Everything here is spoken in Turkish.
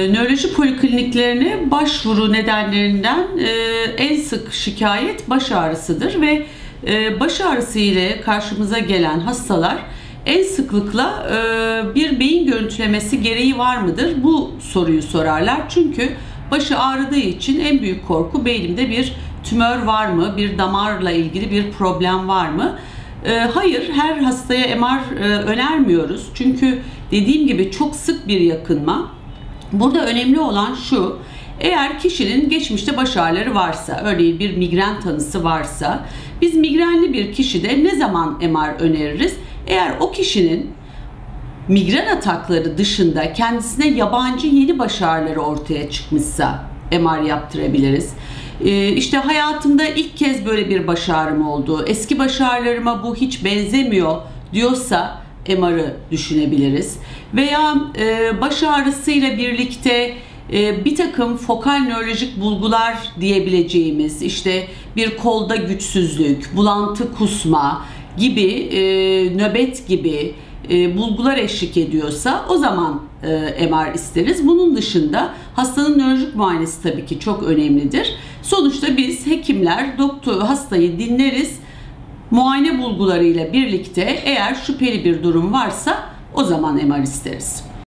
Nöroloji polikliniklerine başvuru nedenlerinden e, en sık şikayet baş ağrısıdır ve e, baş ağrısı ile karşımıza gelen hastalar en sıklıkla e, bir beyin görüntülemesi gereği var mıdır? Bu soruyu sorarlar. Çünkü başı ağrıdığı için en büyük korku beynimde bir tümör var mı? Bir damarla ilgili bir problem var mı? Hayır, her hastaya MR önermiyoruz. Çünkü dediğim gibi çok sık bir yakınma Burada önemli olan şu, eğer kişinin geçmişte baş ağrıları varsa, örneğin bir migren tanısı varsa, biz migrenli bir kişide ne zaman MR öneririz? Eğer o kişinin migren atakları dışında kendisine yabancı yeni baş ağrıları ortaya çıkmışsa MR yaptırabiliriz. Ee, işte hayatımda ilk kez böyle bir baş ağrım oldu. Eski baş ağrılarıma bu hiç benzemiyor diyorsa MR'ı düşünebiliriz. Veya e, baş ağrısıyla birlikte e, bir takım fokal nörolojik bulgular diyebileceğimiz işte bir kolda güçsüzlük, bulantı kusma gibi e, nöbet gibi e, bulgular eşlik ediyorsa o zaman e, MR isteriz. Bunun dışında hastanın nörolojik muayenesi tabii ki çok önemlidir. Sonuçta biz hekimler doktor hastayı dinleriz muayene bulgularıyla birlikte eğer şüpheli bir durum varsa o zaman MR isteriz.